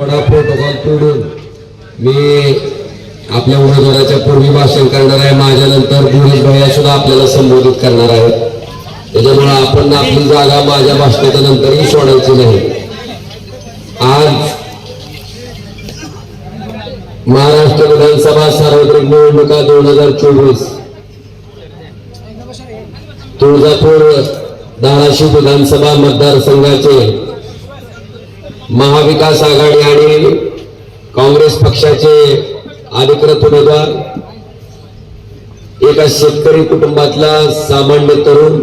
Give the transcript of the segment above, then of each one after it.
थोडा प्रोटोकॉल तोडून मी आपल्या उमेदवाराच्या पूर्वी भाषण करणार आहे माझ्यानंतर धीरज भैया सुद्धा आपल्याला संबोधित करणार आहेत. त्याच्यामुळे आपण आपली जागा माझ्या भाषणाच्या नंतरही सोडायची नाही. आज महाराष्ट्र विधानसभा सार्वत्रिक निवडणुका दोन हजार चोवीस तुळजापूर धाराशिव विधानसभा मतदारसंघाचे महाविकास आघाडी आणि काँग्रेस पक्षाचे अधिकृत उमेदवार एका शेतकरी कुटुंबातला सामान्य तरुण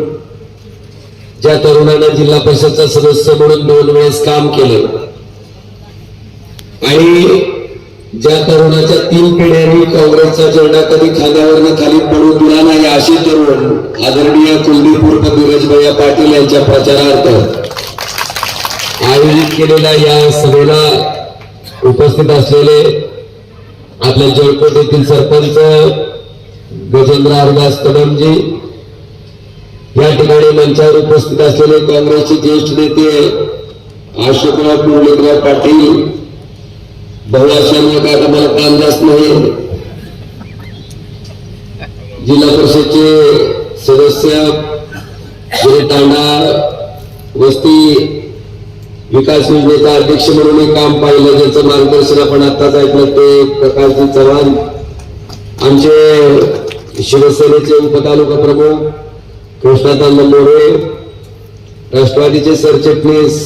ज्या तरुणानं जिल्हा परिषदचा सदस्य म्हणून दोन वेळेस काम केले. आणि ज्या तरुणाच्या तीन पिढ्यांनी काँग्रेसचा झेंडा कधी खांद्यावरनं खाली पडू दिला नाही अशी तरुण आदरणीय कुलदीप उर्फ धीरजभैया पाटील यांच्या प्रचारार्थ आयोजित केलेल्या या सभेला उपस्थित असलेले आपल्या जळकोट येथील सरपंच गजेंद्र हरदास कदमजी या ठिकाणी मंचावर उपस्थित असलेले काँग्रेसचे ज्येष्ठ नेते अशोकराव मुरलीधर पाटील बहुआशांना काय का काम जास्त नाही. जिल्हा परिषदचे सदस्य तांडा वस्ती विकास योजनेचा अध्यक्ष म्हणून हे काम पाहिलं ज्याचं मार्गदर्शन आपण आताच ऐकलं ते प्रकाशजी चव्हाण. आमचे शिवसेनेचे उपतालुका प्रमुख कृष्णातांब मोरे राष्ट्रवादीचे सरचिटणीस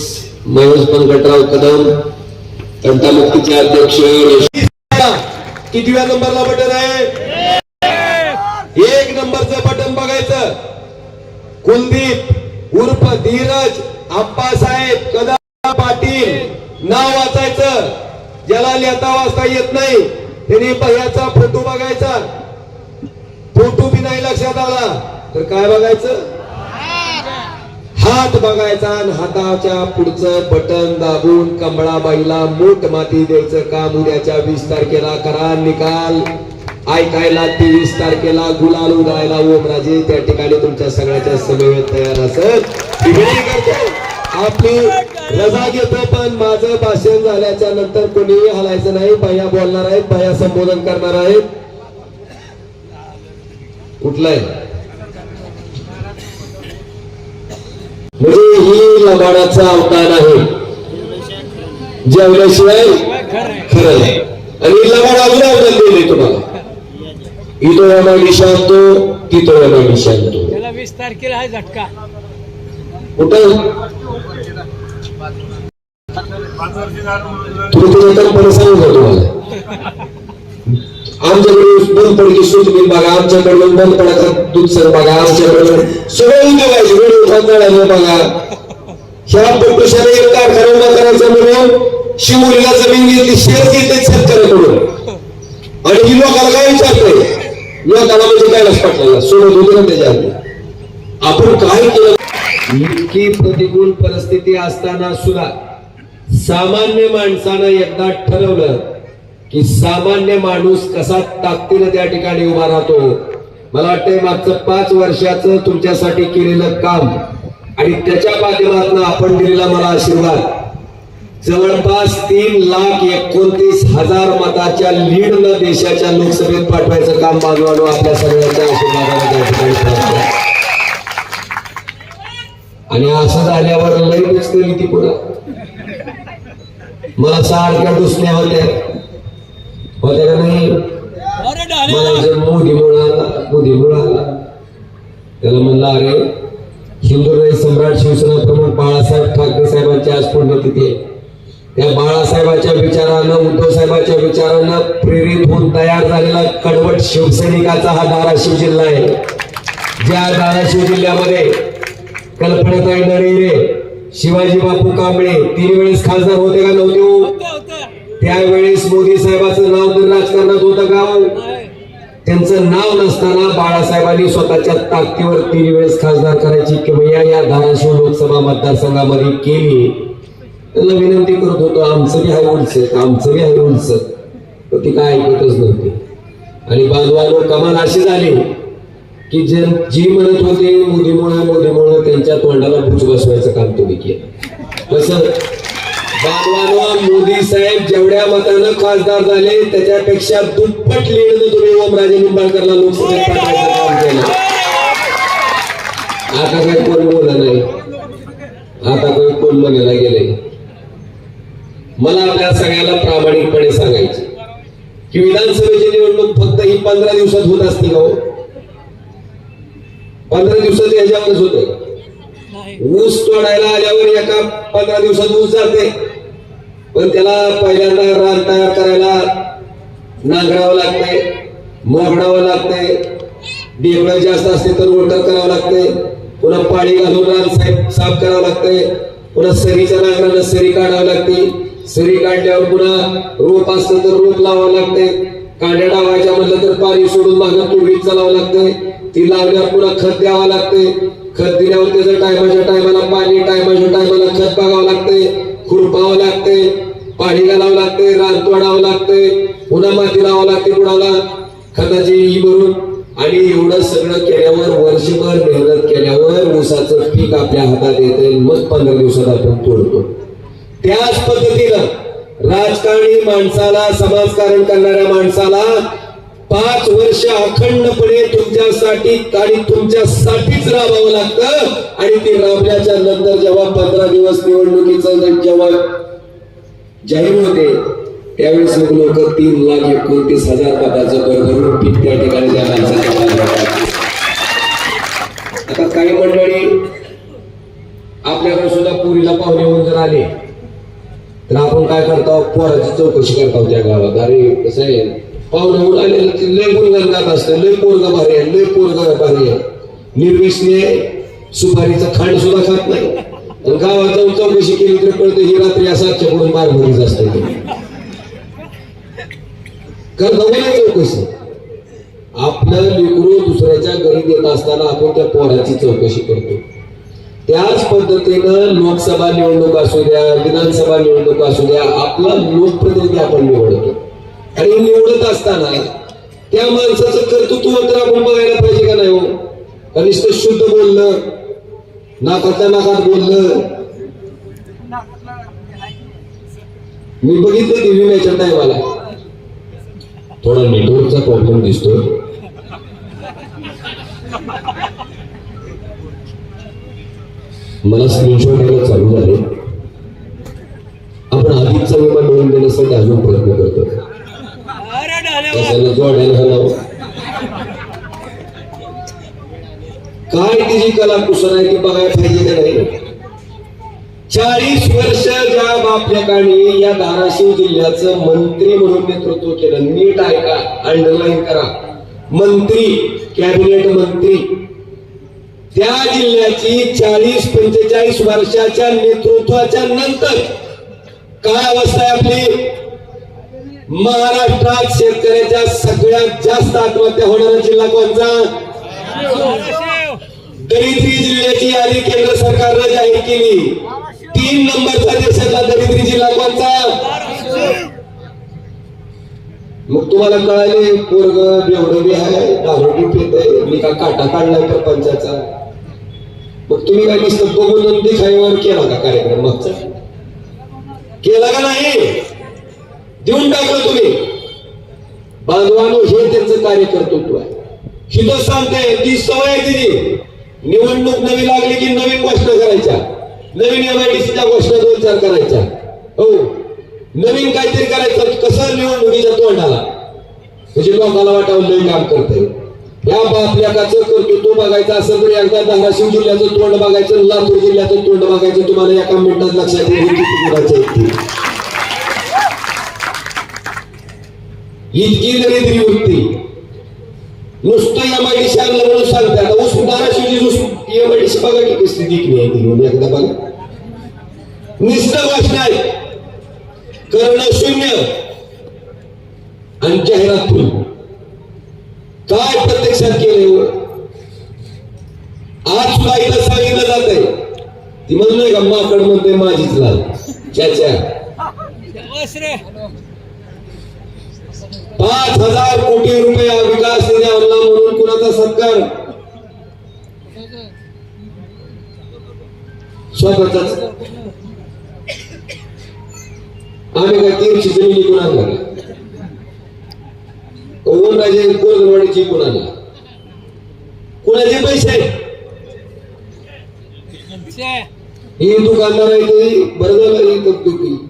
महेश पंकटराव कदम तंटामुक्तीचे अध्यक्ष कितव्या नंबरला बटन आहे? एक नंबरचं बटन बघायचं. कुलदीप उर्फ धीरज आप्पासाहेब कदम पाटील नाव वाचायचं. ज्याला लिहिता वाचता येत नाही त्यांनी पहिल्याचा फोटो बघायचा. फोटो बी नाही लक्षात आला. तर काय बघायचं? हात बघायचा आणि हाताच्या पुढचं बटन दाबून कमळाबाईला मोठ माती द्यायचं काम उद्याच्या वीस तारखेला करा निकाल. ऐकायला तेवीस तारखेला गुलाल उधळायला ओमराजे. त्या ठिकाणी तुमच्या सगळ्याच्या समवेत तयार असत आपली रजा घेतो पण माझं भाषण झाल्याच्यानंतर कोणीही हलायचं नाही. बाया बोलणार आहेत बाया संबोधन करणार आहेत. कुठलं आहे म्हणजे ही लबाडाचा अवतार आहे. जेवल्याशिवाय खरं आणि लबाड अजून अवतार दिले तुम्हाला. इतो यमा निशांतो यमा निशांतो त्याला वीस तारखेला आहे झटका. कुठं? तुम्ही तुम्ही तुम्हाला आमच्याकडे बंद पडकी सूत बिल बघा आमच्याकडून बंद पडायचा दूध सर बघा आमच्याकडून सगळं उद्योगायचे आहे वेळ गोंधळाला बघा ह्या पटुशाला एक कारखाना उभा करायचा म्हणून शिवलीला जमीन घेतली शेअर घेतले शेतकऱ्याकडून आणि ही लोकांना काय विचारतंय लोकांना म्हणजे काय पटलेला सोडत होते ना त्याच्या आपण काय केलं? इतकी प्रतिकूल परिस्थिती असताना सुद्धा सामान्य माणसानं एकदा ठरवलं की सामान्य माणूस कसा ताकदीनं त्या ठिकाणी उभा राहतो. मला वाटतंय मागचं पाच वर्षाचं तुमच्यासाठी केलेलं काम आणि त्याच्या माध्यमातून आपण दिलेला मला आशीर्वाद. जवळपास तीन लाख एकोणतीस हजार मताच्या लीडनं देशाच्या लोकसभेत पाठवायचं काम बाजूवानो आपल्या सगळ्यांच्या आशीर्वादाने आणि असं झाल्यावर लय दिसते पुन्हा मला सारख्या दुसऱ्या होत्या. होत्या का नाही? मोदी मुळाला मोदी मुळाला त्याला म्हणलं अरे हिंदुराय सम्राट शिवसेना प्रमुख बाळासाहेब ठाकरे साहेबांची आज पुण्यतिथी आहे. त्या बाळासाहेबांच्या विचारानं उद्धव साहेबांच्या विचारानं प्रेरित होऊन तयार झालेला कडवट शिवसैनिकाचा हा धाराशिव जिल्हा आहे. ज्या धाराशिव जिल्ह्यामध्ये कल्पनाताई नरेरे शिवाजी बापू कांबळे तीन वेळेस खासदार होते का नव्हते? त्यावेळेस मोदी साहेबाचं नाव तर राजकारणात होतं का? त्यांचं नाव नसताना बाळासाहेबांनी स्वतःच्या ताकदीवर तीन वेळेस खासदार करायची किमया या धाराशिव लोकसभा मतदारसंघामध्ये केली. त्यांना विनंती करत होतो आमचं बी हाय उलसत आमचं बी हाय उलसत ती काय ऐकतच नव्हती. आणि बांधवानो कमाल अशी झाली. की जे जी म्हणत होते मोदीमुळे मोदीमुळे त्यांच्या तोंडाला भुज बसवायचं काम तुम्ही केलं. कसं बांधवानो मोदी साहेब जेवढ्या मतानं खासदार झाले त्याच्यापेक्षा दुप्पट लीडनं तुम्ही ओमराजे निंबाळकरला लोकसभेत पाठवायचं काम केलं. आता काही कोण बोला नाही. आता काही कोण म्हणायला गेले मला आपल्या सगळ्याला प्रामाणिकपणे सांगायचे की विधानसभेची निवडणूक फक्त ही पंधरा दिवसात होत असते का हो? पंधरा दिवसात ह्याच्यावरच होत ऊस तोडायला आल्यावर एका पंधरा दिवसात ऊस जाते पण त्याला पहिल्यांदा रान तयार करायला नांगरावं लागतंय मोगडावं लागतंय. डेवळं जास्त असते तर रोटर करावं लागतंय. पुन्हा पाणी घालून रान साफ करावं लागतंय. पुन्हा सरीच्या नांगरानं सरी काढावी लागते. सरी काढल्यावर पुन्हा रोप असतं तर रोप लावावं लागतंय. कांड्या डावायच्या म्हटलं तर पाणी सोडून मागं तुडवीत चालावं लागतंय. ती लावल्यावर पुन्हा खत द्यावं लागतंय. खत दिल्यावर त्याचं टायमाच्या टायमाला पाणी टायमाच्या टायमाला खत बघावं लागतंय. खुरपावं लागतंय. पाणी घालावं लागतंय. रान तोडावं लागतंय. पुन्हा माती लावावं लागते कुणाला खताची ई भरून. आणि एवढं सगळं केल्यावर वर्षभर मेहनत केल्यावर ऊसाचं पीक आपल्या हातात येते मग पंधरा दिवसात आपण तोडतो. त्याच पद्धतीनं राजकारणी माणसाला समाजकारण करणाऱ्या माणसाला पाच वर्ष अखंडपणे तुमच्यासाठी आणि तुमच्यासाठीच राबावं लागतं. आणि ते राबल्याच्या नंतर जेव्हा पंधरा दिवस निवडणुकीचं जेव्हा जाहीर होते त्यावेळेस मग लोक तीन लाख एकोणतीस हजार पदाचं भरभरून पीक त्या ठिकाणी त्या आता काही मंडळी आपल्याकडे सुद्धा पुरीला पाहुणे होऊन जर आले तर आपण काय करतो? पोराची चौकशी करतो त्या गावात. अरे कसं आहे? पाहुणे होऊन आले की लय गुणगान गात असतं. लय पोरग भारी आहे लय पोरग भारी आहे. निर्विसने सुपारीचं खांड सुद्धा खात नाही. पण गावात जाऊन चौकशी केली तर कळतं ही रात्री असा चकडून मारभरीच असते करतो नाही चौकशी. आपलं लेकरू दुसऱ्याच्या घरी देत असताना आपण त्या पोराची चौकशी करतो. त्याच पद्धतीनं लोकसभा निवडणूक असू द्या विधानसभा निवडणूक असू द्या आपला लोकप्रतिनिधी आपण निवडतो. आणि निवडत असताना त्या माणसाचं कर्तृत्व तर आपण बघायला पाहिजे का नाही हो? कनिष्ठ शुद्ध बोललं नाकातल्या नाकात बोललं मी बघितलं टीव्ही मॅचच्या टायमाला. थोडा नेटवर्कचा प्रॉब्लेम दिसतोय. मला स्क्रीनशॉट घ्यायला चालू झाले. आपण आधीचा विमा मिळवून देण्यासाठी अजून प्रयत्न करतो. कशाला जोडायला हलावं काय तिची कला कुशल आहे ती बघायला पाहिजे का नाही? चाळीस वर्ष ज्या बापल्याकाने या धाराशिव जिल्ह्याचं मंत्री म्हणून नेतृत्व केलं. नीट ऐका अंडरलाईन करा. मंत्री कॅबिनेट मंत्री. त्या जिल्ह्याची चाळीस पंचेचाळीस वर्षाच्या नेतृत्वाच्या नंतर काय अवस्था आहे आपली? महाराष्ट्रात शेतकऱ्याच्या सगळ्यात जास्त आत्महत्या होणारा जिल्हा कोणता? दरिद्री जिल्ह्याची यादी केंद्र सरकारनं जाहीर केली. तीन नंबरचा देशातला दरिद्री जिल्हा कोणता? मग तुम्हाला कळाले पोरग बेवडं बी आहे दारू बी आहे मी का काटा काढलाय प्रपंचाचा? मग तुम्ही काय नुसतं बघून दिखाईवर केला का कार्यक्रम मागचा? केला का नाही? देऊन टाकलं तुम्ही. बांधवानो हे त्यांचं कार्य कर्तृत्व आहे. ही सांगताय सांगते ती सवय आहे तिची. निवडणूक नवी लागली की नवीन गोष्ट करायच्या. नवीन एमआयडीसीच्या गोष्ट दोन चार करायच्या हो. नवीन काहीतरी करायचं कसं लिहून मुलीच्या तोंडाला? म्हणजे लोकांना वाटावं लई काम करतंय. या बापल्याकाचं कर्तृत्व बघायचं असं तर एकदा धाराशिव जिल्ह्याचं तोंड बघायचं लातूर जिल्ह्याचं तोंड बघायचं. तुम्हाला एका मिनिटात लक्षात येईल इतकी दरिद्री वृत्ती. नुसतं एमआयडीसी आणलं म्हणून सांगतात. आता उस धाराशिवची एमआयडीसी बघा की कसली एकदा बघा. निष्ठ भाषण आहे कर्ण शून्य. आणि जाहिरात फुल काय प्रत्यक्षात केले हो? आज सुद्धा इथं सांगितलं जात आहे ती म्हणून नाही का माकड म्हणते माझीच लाल चाच्या पाच हजार कोटी रुपये विकास निधी आणला म्हणून कुणाचा सत्कार? स्वतःचा आम्ही काय तीनशे जमिनी कुणा लागला ओमराजे कोरदवाडीची कुणाला? कुणाचे पैसे? आहेत ही दुकानदार आहे तरी बरं झालं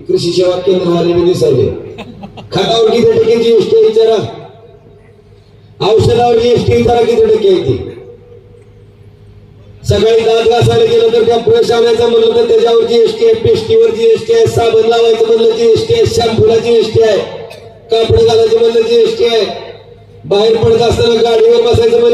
कृषी सेवा केंद्रवाले मी विसरले खतावर किती टक्के जीएसटी विचारा. औषधावर जीएसटी विचारा किती टक्के आहे ती? सकाळी दात घासायला गेलं तर त्या आणायचं म्हणलं तर त्याच्यावर जीएसटी आहे पेस्टीवर जीएसटी आहे साबण लावायचं म्हणलं जीएसटी आहे शॅम्पूला जीएसटी आहे कापड घालायचं म्हणलं जीएसटी आहे. बाहेर पडत असताना गाडीवर बसायचं